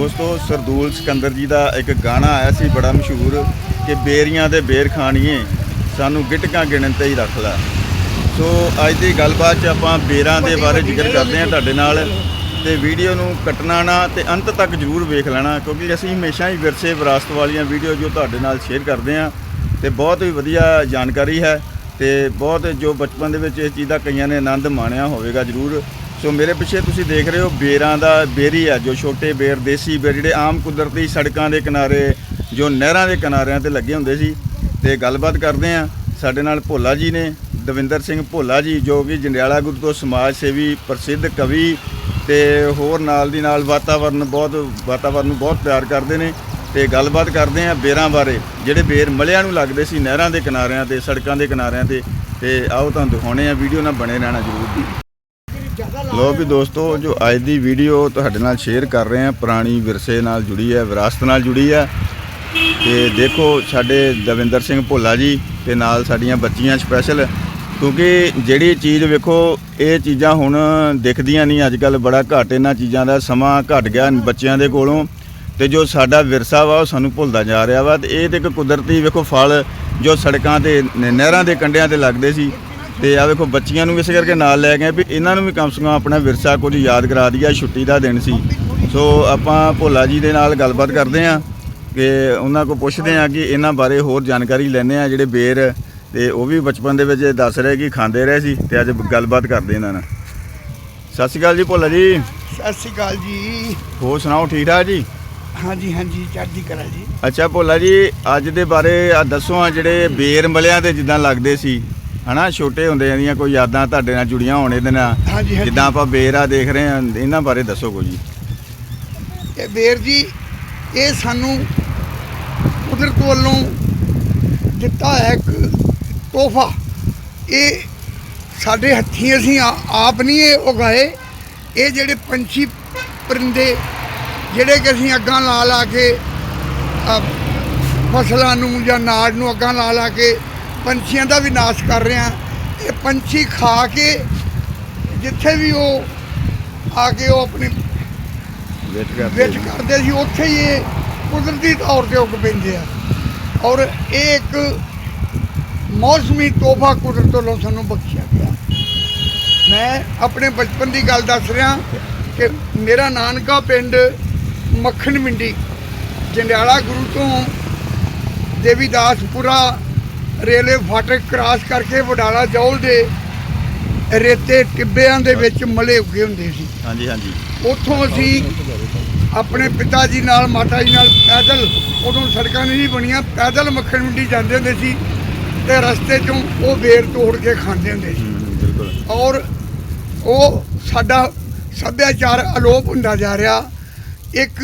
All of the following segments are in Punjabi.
ਦੋਸਤੋ, ਸਰਦੂਲ ਸਿਕੰਦਰ ਜੀ ਦਾ ਇੱਕ ਗਾਣਾ ਆਇਆ ਸੀ, ਬੜਾ ਮਸ਼ਹੂਰ ਕਿ ਬੇਰੀਆਂ ਦੇ ਬੇਰ ਖਾਣੀਏ, ਸਾਨੂੰ ਗਿਟਕਾਂ ਗਿਣਨ ਤੇ ਹੀ ਰੱਖ ਲੈ। ਸੋ, ਅੱਜ ਦੀ ਗੱਲਬਾਤ 'ਚ ਆਪਾਂ ਬੇਰਾਂ ਦੇ ਬਾਰੇ ਜ਼ਿਕਰ ਕਰਦੇ ਹਾਂ ਤੁਹਾਡੇ ਨਾਲ ਤੇ ਵੀਡੀਓ ਨੂੰ ਕੱਟਣਾ ਨਾ ਤੇ ਅੰਤ ਤੱਕ ਜ਼ਰੂਰ ਵੇਖ ਲੈਣਾ, ਕਿਉਂਕਿ ਅਸੀਂ ਹਮੇਸ਼ਾ ਹੀ ਵਿਰਸੇ ਵਿਰਾਸਤ ਵਾਲੀਆਂ ਵੀਡੀਓ ਜੋ ਤੁਹਾਡੇ ਨਾਲ ਸ਼ੇਅਰ ਕਰਦੇ ਹਾਂ ਤੇ ਬਹੁਤ ਹੀ ਵਧੀਆ ਜਾਣਕਾਰੀ ਹੈ ਤੇ ਬਹੁਤ ਜੋ ਬਚਪਨ ਦੇ ਵਿੱਚ ਇਸ ਚੀਜ਼ ਦਾ ਕਈਆਂ ਨੇ ਆਨੰਦ ਮਾਣਿਆ ਹੋਵੇਗਾ ਜ਼ਰੂਰ। ਸੋ ਮੇਰੇ ਪਿੱਛੇ ਤੁਸੀਂ ਦੇਖ ਰਹੇ ਹੋ ਬੇਰਾਂ ਦਾ ਬੇਰੀ ਆ, ਜੋ ਛੋਟੇ ਬੇਰ, ਦੇਸੀ ਬੇਰ, ਜਿਹੜੇ ਆਮ ਕੁਦਰਤੀ ਸੜਕਾਂ ਦੇ ਕਿਨਾਰੇ, ਜੋ ਨਹਿਰਾਂ ਦੇ ਕਿਨਾਰਿਆਂ ਤੇ ਲੱਗੇ ਹੁੰਦੇ ਸੀ। ਤੇ ਗੱਲਬਾਤ ਕਰਦੇ ਹਾਂ, ਸਾਡੇ ਨਾਲ ਭੋਲਾ ਜੀ ਨੇ, ਦਵਿੰਦਰ ਸਿੰਘ ਭੋਲਾ ਜੀ, ਜੋ ਕਿ ਜੰਡਿਆਲਾ ਗੁਰੂ ਤੋਂ ਸਮਾਜ ਸੇਵੀ, ਪ੍ਰਸਿੱਧ ਕਵੀ ਤੇ ਹੋਰ ਨਾਲ ਦੀ ਨਾਲ ਵਾਤਾਵਰਨ, ਬਹੁਤ ਵਾਤਾਵਰਨ ਨੂੰ ਬਹੁਤ ਪਿਆਰ ਕਰਦੇ ਨੇ। ਤੇ ਗੱਲਬਾਤ ਕਰਦੇ ਹਾਂ ਬੇਰਾਂ ਬਾਰੇ, ਜਿਹੜੇ ਬੇਰ ਮਲਿਆਂ ਨੂੰ ਲੱਗਦੇ ਸੀ ਨਹਿਰਾਂ ਦੇ ਕਿਨਾਰਿਆਂ ਤੇ, ਸੜਕਾਂ ਦੇ ਕਿਨਾਰਿਆਂ ਤੇ। ਤੇ ਆਓ ਤੁਹਾਨੂੰ ਦਿਖਾਉਣੇ ਆ ਵੀਡੀਓ ਨਾਲ ਬਣੇ ਰਹਿਣਾ ਜ਼ਰੂਰ। ਲੋ ਵੀ ਦੋਸਤੋ, ਜੋ ਅੱਜ ਦੀ ਵੀਡੀਓ ਤੁਹਾਡੇ ਨਾਲ ਸ਼ੇਅਰ ਕਰ ਰਹੇ ਹਾਂ, ਪੁਰਾਣੀ ਵਿਰਸੇ ਨਾਲ ਜੁੜੀ ਹੈ, ਵਿਰਾਸਤ ਨਾਲ ਜੁੜੀ ਹੈ। ਤੇ ਦੇਖੋ, ਸਾਡੇ ਦਵਿੰਦਰ ਸਿੰਘ ਭੋਲਾ ਜੀ ਤੇ ਨਾਲ ਸਾਡੀਆਂ ਬੱਚੀਆਂ ਸਪੈਸ਼ਲ ਕਿਉਂਕਿ ਜਿਹੜੀ ਚੀਜ਼ ਵੇਖੋ, ਇਹ ਚੀਜ਼ਾਂ ਹੁਣ ਦਿਖਦੀਆਂ ਨਹੀਂ। ਅੱਜ ਕੱਲ ਬੜਾ ਘੱਟ ਇਹਨਾਂ ਚੀਜ਼ਾਂ ਦਾ ਸਮਾਂ ਘਟ ਗਿਆ ਬੱਚਿਆਂ ਦੇ ਕੋਲੋਂ। ਤੇ ਜੋ ਸਾਡਾ ਵਿਰਸਾ ਵਾ, ਉਹ ਸਾਨੂੰ ਭੁੱਲਦਾ ਜਾ ਰਿਹਾ ਵਾ। ਤੇ ਇਹ ਤੇ ਇੱਕ ਕੁਦਰਤੀ ਵੇਖੋ ਫਲ ਜੋ ਸੜਕਾਂ ਤੇ, ਨਹਿਰਾਂ ਦੇ ਕੰਢਿਆਂ ਤੇ ਲੱਗਦੇ ਸੀ। ਤੇ ਆ ਵੇਖੋ ਬੱਚੀਆਂ ਨੂੰ ਇਸੇ ਕਰਕੇ ਨਾਲ ਲੈ ਗਏ ਵੀ ਇਹਨਾਂ ਨੂੰ ਵੀ ਕਮ ਸੇ ਕਮ ਆਪਣਾ ਵਿਰਸਾ ਕੁਝ ਯਾਦ ਕਰਾ ਦਈਏ ਛੁੱਟੀ ਦਾ ਦਿਨ ਸੀ। ਸੋ ਆਪਾਂ ਭੋਲਾ ਜੀ ਦੇ ਨਾਲ ਗੱਲਬਾਤ ਕਰਦੇ ਹਾਂ ਕਿ ਉਹਨਾਂ ਕੋਲ ਪੁੱਛਦੇ ਹਾਂ ਕਿ ਇਹਨਾਂ ਬਾਰੇ ਹੋਰ ਜਾਣਕਾਰੀ ਲੈਣੇ ਆ ਜਿਹੜੇ ਬੇਰ ਤੇ ਉਹ ਵੀ ਬਚਪਨ ਦੇ ਵਿੱਚ ਦੱਸ ਰਹੇ ਕਿ ਖਾਂਦੇ ਰਹੇ ਸੀ ਤੇ ਅੱਜ ਗੱਲਬਾਤ ਕਰਦੇ ਇਹਨਾਂ ਨਾਲ। ਸਤਿ ਸ਼੍ਰੀ ਅਕਾਲ ਜੀ ਭੋਲਾ ਜੀ। ਸਤਿ ਸ਼੍ਰੀ ਅਕਾਲ ਜੀ। ਹੋਰ ਸੁਣਾਓ ਠੀਕ ਠਾਕ ਜੀ? ਹਾਂਜੀ ਹਾਂਜੀ ਚੜ੍ਹਦੀ ਕਲਾ ਜੀ। ਅੱਛਾ ਭੋਲਾ ਜੀ ਅੱਜ ਦੇ ਬਾਰੇ ਆ ਦੱਸੋ ਆ ਜਿਹੜੇ ਬੇਰ ਮਲਿਆਂ ਤੇ ਜਿੱਦਾਂ ਲੱਗਦੇ ਸੀ। ਹਨਾ ਛੋਟੇ ਹੁੰਦੇ ਦੀਆਂ ਕੋਈ ਯਾਦਾਂ ਤੁਹਾਡੇ ਨਾਲ ਜੁੜੀਆਂ ਹੋਣ ਇਹਦੇ ਨਾਲ? ਹਾਂਜੀ ਹਾਂਜੀ। ਜਿੱਦਾਂ ਆਪਾਂ ਬੇਰ ਆ ਦੇਖ ਰਹੇ ਹਾਂ ਇਹਨਾਂ ਬਾਰੇ ਦੱਸੋ ਕੁਝ ਜੀ। ਇਹ ਵੀਰ ਜੀ ਇਹ ਸਾਨੂੰ ਕੁਦਰਤ ਵੱਲੋਂ ਦਿੱਤਾ ਹੈ ਇੱਕ ਤੋਹਫਾ। ਇਹ ਸਾਡੇ ਹੱਥੀਂ ਅਸੀਂ ਆ- ਆਪ ਨਹੀਂ ਇਹ ਉਗਾਏ। ਇਹ ਜਿਹੜੇ ਪੰਛੀ ਪਰਿੰਦੇ ਜਿਹੜੇ ਕਿ ਅਸੀਂ ਅੱਗਾਂ ਲਾ ਲਾ ਕੇ ਫਸਲਾਂ ਨੂੰ ਜਾਂ ਨਾੜ ਨੂੰ ਅੱਗਾਂ ਲਾ ਲਾ ਕੇ ਪੰਛੀਆਂ ਦਾ ਵੀ ਨਾਸ਼ ਕਰ ਰਹੇ। ਹਾਂ ਇਹ ਪੰਛੀ ਖਾ ਕੇ ਜਿੱਥੇ ਵੀ ਉਹ ਆ ਕੇ ਉਹ ਆਪਣੀ ਵਿੱਚ ਕਰਦੇ ਸੀ ਉੱਥੇ ਹੀ ਇਹ ਕੁਦਰਤੀ ਤੌਰ ਤੇ ਉੱਗ ਪੈਂਦੇ ਆ। ਔਰ ਇਹ ਇੱਕ ਮੌਸਮੀ ਤੋਹਫਾ ਕੁਦਰਤ ਵੱਲੋਂ ਸਾਨੂੰ ਬਖਸ਼ਿਆ ਗਿਆ। ਮੈਂ ਆਪਣੇ ਬਚਪਨ ਦੀ ਗੱਲ ਦੱਸ ਰਿਹਾ ਕਿ ਮੇਰਾ ਨਾਨਕਾ ਪਿੰਡ ਮੱਖਣ ਮੰਡੀ ਜੰਡਿਆਲਾ ਗੁਰੂ ਤੋਂ ਦੇਵੀਦਾਸਪੁਰਾ ਰੇਲਵੇ ਫਾਟਕ ਕ੍ਰਾਸ ਕਰਕੇ ਵਡਾਲਾ ਜੌਲ ਦੇ ਰੇਤੇ ਟਿੱਬਿਆਂ ਦੇ ਵਿੱਚ ਮਲੇ ਉੱਗੇ ਹੁੰਦੇ ਸੀ। ਹਾਂਜੀ ਹਾਂਜੀ। ਉੱਥੋਂ ਅਸੀਂ ਆਪਣੇ ਪਿਤਾ ਜੀ ਨਾਲ ਮਾਤਾ ਜੀ ਨਾਲ ਪੈਦਲ ਉਦੋਂ ਸੜਕਾਂ ਨਹੀਂ ਬਣੀਆਂ ਪੈਦਲ ਮੱਖਣ ਮੰਡੀ ਜਾਂਦੇ ਹੁੰਦੇ ਸੀ ਤੇ ਰਸਤੇ 'ਚੋਂ ਉਹ ਬੇਰ ਤੋੜ ਕੇ ਖਾਂਦੇ ਹੁੰਦੇ ਸੀ। ਬਿਲਕੁਲ। ਔਰ ਉਹ ਸਾਡਾ ਸੱਭਿਆਚਾਰ ਅਲੋਪ ਹੁੰਦਾ ਜਾ ਰਿਹਾ। ਇੱਕ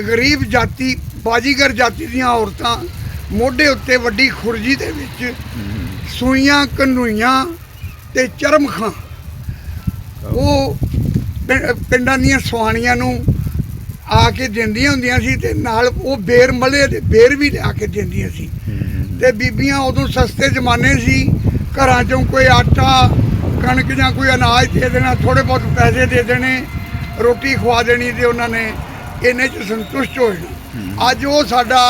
ਗਰੀਬ ਜਾਤੀ ਬਾਜੀਗਰ ਜਾਤੀ ਦੀਆਂ ਔਰਤਾਂ ਮੋਢੇ ਉੱਤੇ ਵੱਡੀ ਖੁਰਜੀ ਦੇ ਵਿੱਚ ਸੂਈਆਂ ਕਨੂਈਆਂ ਤੇ ਚਰਮਖਾਂ ਉਹ ਪਿੰਡਾਂ ਦੀਆਂ ਸੁਹਾਣੀਆਂ ਨੂੰ ਆ ਕੇ ਦਿੰਦੀਆਂ ਹੁੰਦੀਆਂ ਸੀ ਤੇ ਨਾਲ ਉਹ ਬੇਰ ਮਲੇ ਦੇ ਬੇਰ ਵੀ ਲਿਆ ਕੇ ਦਿੰਦੀਆਂ ਸੀ। ਤੇ ਬੀਬੀਆਂ ਉਦੋਂ ਸਸਤੇ ਜ਼ਮਾਨੇ ਸੀ ਘਰਾਂ ਚੋਂ ਕੋਈ ਆਟਾ ਕਣਕ ਜਾਂ ਕੋਈ ਅਨਾਜ ਦੇ ਦੇਣਾ ਥੋੜੇ ਬਹੁਤ ਪੈਸੇ ਦੇ ਦੇਣੇ ਰੋਟੀ ਖਵਾ ਦੇਣੀ ਤੇ ਉਹਨਾਂ ਨੇ ਇੰਨੇ ਚ ਸੰਤੁਸ਼ਟ ਹੋ ਜਾਣਾ। ਅੱਜ ਉਹ ਸਾਡਾ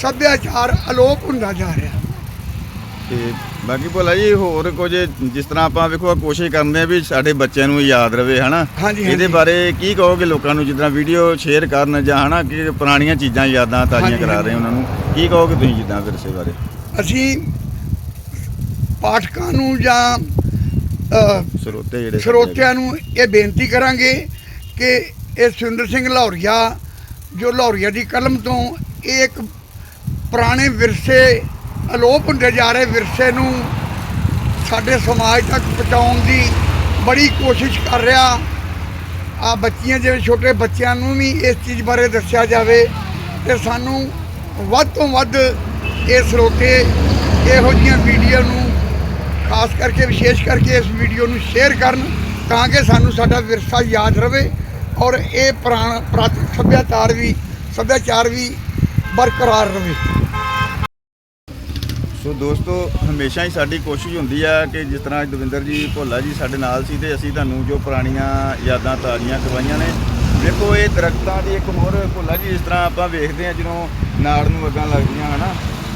ਸੱਭਿਆਚਾਰ ਅਲੋਪ ਹੁੰਦਾ ਜਾ ਰਿਹਾ। ਤੇ ਬਾਕੀ ਭੋਲਾ ਜੀ ਹੋਰ ਕੁਝ ਜਿਸ ਤਰ੍ਹਾਂ ਆਪਾਂ ਵੇਖੋ ਕੋਸ਼ਿਸ਼ ਕਰਦੇ ਆ ਵੀ ਸਾਡੇ ਬੱਚਿਆਂ ਨੂੰ ਯਾਦ ਰਵੇ ਹਨਾ? ਇਹਦੇ। ਬਾਰੇ ਕੀ ਕਹੋਗੇ ਲੋਕਾਂ ਨੂੰ ਜਿੱਦਾਂ ਵੀਡੀਓ ਸ਼ੇਅਰ ਕਰਨ ਜਾਂ ਹਨਾ ਕਿ ਪੁਰਾਣੀਆਂ ਚੀਜ਼ਾਂ ਯਾਦਾਂ ਤਾਜ਼ੀਆਂ ਕਰਾ ਰਹੇ ਉਹਨਾਂ ਨੂੰ? ਕੀ ਕਹੋਗੇ ਤੁਸੀਂ ਜਿੱਦਾਂ ਵਿਰਸੇ ਬਾਰੇ? ਅਸੀਂ ਪਾਠਕਾਂ ਨੂੰ ਜਾਂ ਸਰੋਤੇ ਜਿਹੜੇ ਸਰੋਤਿਆਂ ਨੂੰ ਇਹ ਬੇਨਤੀ ਕਰਾਂਗੇ ਕਿ ਇਹ ਸੁਰਿੰਦਰ ਸਿੰਘ ਲਾਹੌਰੀਆ ਜੋ ਲਾਹੌਰੀਆ ਦੀ ਕਲਮ ਤੋਂ ਇਹ ਇੱਕ ਪੁਰਾਣੇ ਵਿਰਸੇ, ਅਲੋਪ ਹੁੰਦੇ ਜਾ ਰਹੇ ਵਿਰਸੇ ਨੂੰ ਸਾਡੇ ਸਮਾਜ ਤੱਕ ਪਹੁੰਚਾਉਣ ਦੀ ਬੜੀ ਕੋਸ਼ਿਸ਼ ਕਰ ਰਿਹਾ। ਆ ਬੱਚੀਆਂ, ਜਿਵੇਂ ਛੋਟੇ ਬੱਚਿਆਂ ਨੂੰ ਵੀ ਇਸ ਚੀਜ਼ ਬਾਰੇ ਦੱਸਿਆ ਜਾਵੇ ਤੇ ਸਾਨੂੰ ਵੱਧ ਤੋਂ ਵੱਧ ਇਹ ਸਰੋਤੇ ਇਹੋ ਜਿਹੀਆਂ ਵੀਡੀਓ ਨੂੰ, ਖਾਸ ਕਰਕੇ, ਵਿਸ਼ੇਸ਼ ਕਰਕੇ ਇਸ ਵੀਡੀਓ ਨੂੰ ਸ਼ੇਅਰ ਕਰਨ ਤਾਂ ਕਿ ਸਾਨੂੰ ਸਾਡਾ ਵਿਰਸਾ ਯਾਦ ਰਵੇ ਔਰ ਇਹ ਪੁਰਾਣ ਪ੍ਰਾਚੀਨ ਸੱਭਿਆਚਾਰ ਵੀ ਸੱਭਿਆਚਾਰ ਵੀ ਬਰਕਰਾਰ ਰਵੇ। ਸੋ ਦੋਸਤੋ, ਹਮੇਸ਼ਾ ਹੀ ਸਾਡੀ ਕੋਸ਼ਿਸ਼ ਹੁੰਦੀ ਆ ਕਿ ਜਿਸ ਤਰ੍ਹਾਂ ਦਵਿੰਦਰ ਜੀ ਭੋਲਾ ਜੀ ਸਾਡੇ ਨਾਲ ਸੀ ਤੇ ਅਸੀਂ ਤੁਹਾਨੂੰ ਜੋ ਪੁਰਾਣੀਆਂ ਯਾਦਾਂ ਤਾਜ਼ੀਆਂ ਕਰਵਾਈਆਂ ਨੇ। ਦੇਖੋ, ਇਹ ਦਰਖਤਾਂ ਦੀ ਇੱਕ ਹੋਰ ਭੋਲਾ ਜੀ ਇਸ ਤਰ੍ਹਾਂ ਆਪਾਂ ਵੇਖਦੇ ਆ ਜਦੋਂ ਨਾੜ ਨੂੰ ਅੱਗਾਂ ਲੱਗਦੀਆਂ, ਹਨਾ,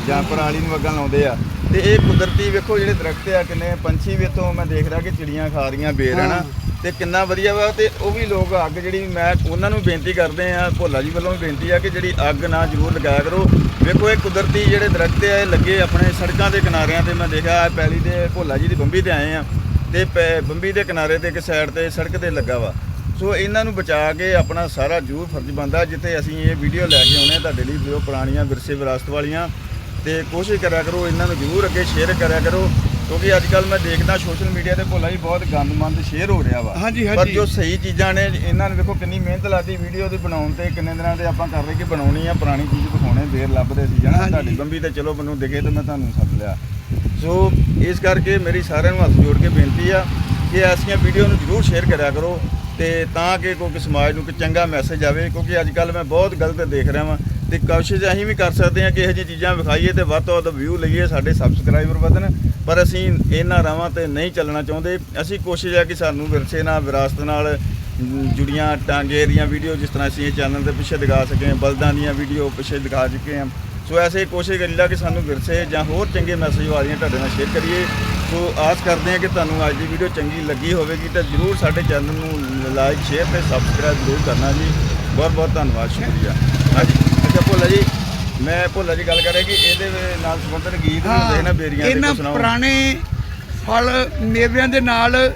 ਜਾਂ ਪਰਾਲੀ ਨੂੰ ਅੱਗਾਂ ਲਾਉਂਦੇ ਆ। ਤੇ ਇਹ ਕੁਦਰਤੀ ਵੇਖੋ ਜਿਹੜੇ ਦਰਖਤ ਆ, ਕਿੰਨੇ ਪੰਛੀ ਵੀ ਇੱਥੋਂ ਮੈਂ ਦੇਖ ਰਿਹਾ ਕਿ ਚਿੜੀਆਂ ਖਾ ਰਹੀਆਂ, ਬੇਰ, ਹਨਾ। ਤੇ ਕਿੰਨਾ ਵਧੀਆ ਵਾ ਤੇ ਉਹ ਵੀ ਲੋਕ ਅੱਗ ਜਿਹੜੀ ਮੈਂ ਉਹਨਾਂ ਨੂੰ ਬੇਨਤੀ ਕਰਦੇ ਆ, ਭੋਲਾ ਜੀ ਵੱਲੋਂ ਵੀ ਬੇਨਤੀ ਆ ਕਿ ਜਿਹੜੀ ਅੱਗ ਨਾ ਜ਼ਰੂਰ ਲਗਾਇਆ ਕਰੋ। ਵੇਖੋ, ਇਹ ਕੁਦਰਤੀ ਜਿਹੜੇ ਦਰਖਤ ਆ, ਇਹ ਲੱਗੇ ਆਪਣੇ ਸੜਕਾਂ ਦੇ ਕਿਨਾਰਿਆਂ ਤੇ ਮੈਂ ਦੇਖਿਆ, ਆਹ ਪੈਲੀ ਦੇ ਭੋਲਾ ਜੀ ਦੀ ਬੰਬੀ ਤੇ ਆਏ ਆ। ਤੇ ਪੈ- ਬੰਬੀ ਦੇ ਕਿਨਾਰੇ ਤੇ ਇੱਕ ਸਾਈਡ ਤੇ ਸੜਕ ਤੇ ਲੱਗਾ ਵਾ। ਸੋ ਇਹਨਾਂ ਨੂੰ ਬਚਾ ਕੇ ਆਪਣਾ ਸਾਰਾ ਜ਼ਰੂਰ ਫਰਜ਼ ਬੰਦਾ ਜਿੱਥੇ ਅਸੀਂ ਇਹ ਵੀਡੀਓ ਲੈ ਕੇ ਆਉਨੇ ਆ ਤੁਹਾਡੇ ਲਈ, ਜੋ ਪੁਰਾਣੀਆਂ ਵਿਰਸੇ ਵਿਰਾਸਤ ਵਾਲੀਆਂ। ਤੇ ਕੋਸ਼ਿਸ਼ ਕਰਿਆ ਕਰੋ, ਇਹਨਾਂ ਨੂੰ ਜ਼ਰੂਰ ਅੱਗੇ ਸ਼ੇਅਰ ਕਰਿਆ ਕਰੋ। ਕਿਉਂਕਿ ਅੱਜ ਕੱਲ ਮੈਂ ਦੇਖਦਾ ਸੋਸ਼ਲ ਮੀਡੀਆ ਤੇ ਭੋਲਾ ਜੀ ਬਹੁਤ ਗੰਦਮੰਦ ਸ਼ੇਅਰ ਹੋ ਰਿਹਾ ਵਾ ਹਾਂਜੀ, ਪਰ। ਜੋ ਸਹੀ ਚੀਜ਼ਾਂ ਨੇ ਇਹਨਾਂ ਨੇ ਵੇਖੋ ਕਿੰਨੀ ਮਿਹਨਤ ਲਾਦੀ ਵੀਡੀਓ ਦੀ ਬਣਾਉਣ ਤੇ ਕਿੰਨੇ ਦਿਨਾਂ ਦੇ ਆਪਾਂ ਕਰ ਰਹੇ ਕਿ ਬਣਾਉਣੀ ਆ ਪੁਰਾਣੀ ਚੀਜ਼ ਦਿਖਾਉਣੇ ਦੇਰ ਲੱਭਦੇ ਸੀ ਜਣਾ ਹਾਂਜੀ। ਤੁਹਾਡੀ ਬੰਬੀ ਤੇ ਚਲੋ ਮੈਨੂੰ ਦਿਖੇ ਤੇ ਮੈਂ ਤੁਹਾਨੂੰ ਸੱਦ ਲਿਆ ਸੋ ਇਸ ਕਰਕੇ ਮੇਰੀ ਸਾਰਿਆਂ ਨੂੰ ਹੱਥ ਜੋੜ ਕੇ ਬੇਨਤੀ ਆ ਕਿ ਐਸੀਆਂ ਵੀਡੀਓ ਨੂੰ ਜ਼ਰੂਰ ਸ਼ੇਅਰ ਕਰਿਆ ਕਰੋ ਤੇ ਤਾਂ ਕਿ ਕੋਈ ਸਮਾਜ ਨੂੰ ਕੋਈ ਚੰਗਾ ਮੈਸੇਜ ਆਵੇ ਕਿਉਂਕਿ ਅੱਜ ਕੱਲ ਮੈਂ ਬਹੁਤ ਗਲਤ ਦੇਖ ਰਿਹਾ ਵਾਂ ਤੇ ਕੋਸ਼ਿਸ਼ ਅਸੀਂ ਵੀ ਕਰ ਸਕਦੇ ਹਾਂ ਕਿ ਇਹੋ ਜਿਹੀਆਂ ਚੀਜ਼ਾਂ ਵਿਖਾਈਏ ਤੇ ਵੱਧ ਤੋਂ ਵੱਧ ਵਿਊ ਲਈਏ ਸਾਡੇ ਸਬਸਕ੍ਰਾਈਬਰ ਵਧਣ। ਪਰ ਅਸੀਂ ਇਹਨਾਂ ਰਾਵਾਂ ਤੇ ਨਹੀਂ ਚੱਲਣਾ ਚਾਹੁੰਦੇ। ਅਸੀਂ ਕੋਸ਼ਿਸ਼ ਹੈ ਕਿ ਸਾਨੂੰ ਵਿਰਸੇ ਨਾਲ, ਵਿਰਾਸਤ ਨਾਲ ਜੁੜੀਆਂ ਟਾਂਗੇ ਦੀਆਂ ਵੀਡੀਓ ਜਿਸ ਤਰ੍ਹਾਂ ਅਸੀਂ ਇਹ ਚੈਨਲ ਦੇ ਪਿੱਛੇ ਦਿਖਾ ਸਕੇ ਬਲਦਾਂ ਦੀਆਂ ਵੀਡੀਓ ਪਿੱਛੇ ਦਿਖਾ ਚੁੱਕੇ ਹਾਂ। ਸੋ ਐਸੇ ਕੋਸ਼ਿਸ਼ ਕਰੀਦਾ ਕਿ ਸਾਨੂੰ ਵਿਰਸੇ ਜਾਂ ਹੋਰ ਚੰਗੇ ਮੈਸੇਜ ਵਾਲੀਆਂ ਤੁਹਾਡੇ ਨਾਲ ਸ਼ੇਅਰ ਕਰੀਏ। ਸੋ ਆਸ ਕਰਦੇ ਹਾਂ ਕਿ ਤੁਹਾਨੂੰ ਅੱਜ ਦੀ ਵੀਡੀਓ ਚੰਗੀ ਲੱਗੀ ਹੋਵੇਗੀ ਤਾਂ ਜਰੂਰ ਸਾਡੇ ਚੈਨਲ ਨੂੰ ਲਾਈਕ ਸ਼ੇਅਰ ਤੇ ਸਬਸਕ੍ਰਾਈਬ ਜ਼ਰੂਰ ਕਰਨਾ ਜੀ। ਬਹੁਤ ਬਹੁਤ ਧੰਨਵਾਦ, ਸ਼ੁਕਰੀਆ। ਹਾਂਜੀ। ਭੋਲਾ ਜੀ। ਮੈਂ ਭੋਲਾ ਜੀ ਗੱਲ ਕਰ ਰਿਹਾ ਕਿ ਇਹਦੇ ਨਾਲ ਸੰਬੰਧਿਤ ਗੀਤ ਵੀ ਹੁੰਦੇ ਨੇ ਬੇਰੀਆਂ ਦੇ ਇਹਨਾਂ ਕੋਈ ਸੁਣਾਓ। ਪੁਰਾਣੇ ਫਲ ਮੇਵਿਆਂ ਦੇ ਨਾਲ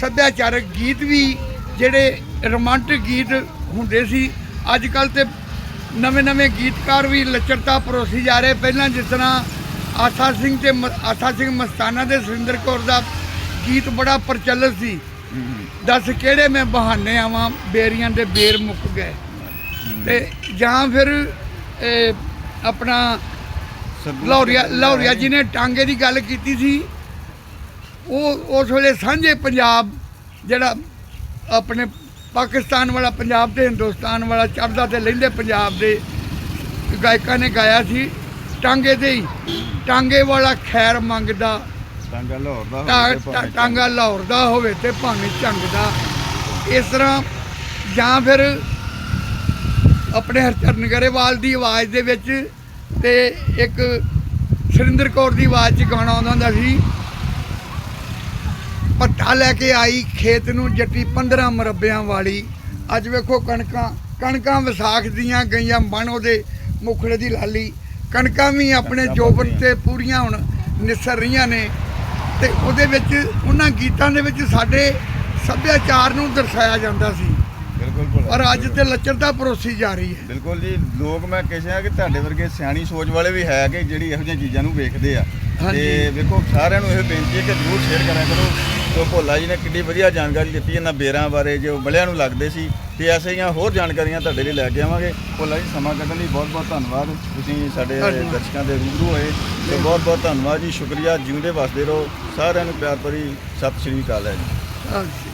ਸੱਭਿਆਚਾਰਕ ਗੀਤ ਵੀ ਜਿਹੜੇ ਰੋਮਾਂਟਿਕ ਗੀਤ ਹੁੰਦੇ ਸੀ। ਅੱਜ ਕੱਲ ਤੇ ਨਵੇਂ ਨਵੇਂ ਗੀਤਕਾਰ ਵੀ ਲੱਚਰਤਾ ਪਰੋਸੀ ਜਾ ਰਹੇ। ਪਹਿਲਾਂ ਜਿਸ ਤਰ੍ਹਾਂ ਆਸਾ ਸਿੰਘ ਤੇ ਮ- ਆਸਾ ਸਿੰਘ ਮਸਤਾਨਾ ਦੇ ਸੁਰਿੰਦਰ ਕੌਰ ਦਾ ਗੀਤ ਬੜਾ ਪ੍ਰਚਲਿਤ ਸੀ। ਦੱਸ ਕਿਹੜੇ ਮੈਂ ਬਹਾਨੇ ਆਵਾਂ ਬੇਰੀਆਂ ਦੇ ਬੇਰ ਮੁੱਕ ਗਏ। ਤੇ ਜਾਂ ਫਿਰ ਆਪਣਾ ਸੱਦੂ ਲਾਹੌਰੀਆ ਲਾਹੌਰੀਆ ਜੀ ਨੇ ਟਾਂਗੇ ਦੀ ਗੱਲ ਕੀਤੀ ਸੀ। ਉਹ ਉਸ ਵੇਲੇ ਸਾਂਝੇ ਪੰਜਾਬ ਜਿਹੜਾ ਆਪਣੇ ਪਾਕਿਸਤਾਨ ਵਾਲਾ ਪੰਜਾਬ ਤੇ ਹਿੰਦੁਸਤਾਨ ਵਾਲਾ ਚੜ੍ਹਦਾ ਤੇ ਲਹਿੰਦੇ ਪੰਜਾਬ ਦੇ ਗਾਇਕਾਂ ਨੇ ਗਾਇਆ ਸੀ ਟਾਂਗੇ ਦੇ ਹੀ। ਟਾਂਗੇ ਵਾਲਾ ਖੈਰ ਮੰਗਦਾ। ਟਾਂਗਾ ਲਾਹੌਰ ਦਾ ਹੋਵੇ ਤੇ ਭਾਵੇਂ ਟਾਂਗਾ ਲਾਹੌਰ ਦਾ ਹੋਵੇ ਤੇ ਭਾਵੇਂ ਝੰਗ ਦਾ। ਇਸ ਤਰ੍ਹਾਂ ਜਾਂ ਫਿਰ ਆਪਣੇ ਹਰਚਰਨ ਗਰੇਵਾਲ ਦੀ ਆਵਾਜ਼ ਦੇ ਵਿੱਚ ਤੇ ਇੱਕ ਸੁਰਿੰਦਰ ਕੌਰ ਦੀ ਆਵਾਜ਼ 'ਚ ਗਾਣਾ ਆਉਂਦਾ ਹੁੰਦਾ ਸੀ। ਪੱਠਾ ਲੈ ਕੇ ਆਈ ਖੇਤ ਨੂੰ ਜੱਟੀ 15 ਮਰੱਬਿਆਂ ਵਾਲੀ। ਅੱਜ ਵੇਖੋ ਕਣਕਾਂ ਕਣਕਾਂ ਵਿਸਾਖ ਦੀਆਂ ਗਈਆਂ ਬਣ ਉਹਦੇ ਮੁਖੜੇ ਦੀ ਲਾਲੀ। ਕਣਕਾਂ ਵੀ ਆਪਣੇ ਜੋਬਨ ਪੱਕੀਆਂ। ਤੇ ਪੂਰੀਆਂ ਹੁਣ ਨਿਸਰ ਰਹੀਆਂ ਨੇ। ਤੇ ਉਹਦੇ ਵਿੱਚ ਉਹਨਾਂ ਗੀਤਾਂ ਦੇ ਵਿੱਚ ਸਾਡੇ ਸੱਭਿਆਚਾਰ ਨੂੰ ਦਰਸਾਇਆ ਜਾਂਦਾ ਸੀ। ਬਿਲਕੁਲ। ਪਰ ਜੀ, ਅੱਜ ਤੇ ਲੱਚਰਤਾ ਪਰੋਸੀ ਜਾ ਰਹੀ ਹੈ। ਬਿਲਕੁਲ ਜੀ ਲੋਕ ਮੈਂ ਕਿਸੇ ਕਿ ਤੁਹਾਡੇ ਵਰਗੇ ਸਿਆਣੀ ਸੋਚ ਵਾਲੇ ਵੀ ਹੈ ਕਿ ਜਿਹੜੀ ਇਹੋ ਜਿਹੀਆਂ ਚੀਜ਼ਾਂ ਨੂੰ ਵੇਖਦੇ ਆ। ਤੇ ਵੇਖੋ ਸਾਰਿਆਂ ਨੂੰ ਇਹ ਬੇਨਤੀ ਹੈ ਕਿ ਜ਼ਰੂਰ ਸ਼ੇਅਰ ਕਰਿਆ ਕਰੋ। ਸੋ ਭੋਲਾ ਜੀ ਨੇ ਕਿੰਨੀ ਵਧੀਆ ਜਾਣਕਾਰੀ ਦਿੱਤੀ ਇਹਨਾਂ ਬੇਰਾਂ ਬਾਰੇ ਜੋ ਮਲਿਆਂ ਨੂੰ ਲੱਗਦੇ ਸੀ ਤੇ ਐਸੇ ਹੀ ਹੋਰ ਜਾਣਕਾਰੀਆਂ ਤੁਹਾਡੇ ਲਈ ਲੈ ਕੇ ਆਵਾਂਗੇ। ਭੋਲਾ ਜੀ ਸਮਾਂ ਕੱਢਣ ਲਈ ਬਹੁਤ ਬਹੁਤ ਧੰਨਵਾਦ। ਤੁਸੀਂ ਸਾਡੇ। ਦਰਸ਼ਕਾਂ ਦੇ ਰੂਬਰੂ ਹੋਏ ਤੇ ਬਹੁਤ ਬਹੁਤ ਧੰਨਵਾਦ ਜੀ। ਸ਼ੁਕਰੀਆ। ਜਿਉਂਦੇ ਵਸਦੇ ਰਹੋ। ਸਾਰਿਆਂ ਨੂੰ ਪਿਆਰ ਭਰੀ ਸਤਿ ਸ਼੍ਰੀ ਅਕਾਲ ਹੈ ਜੀ।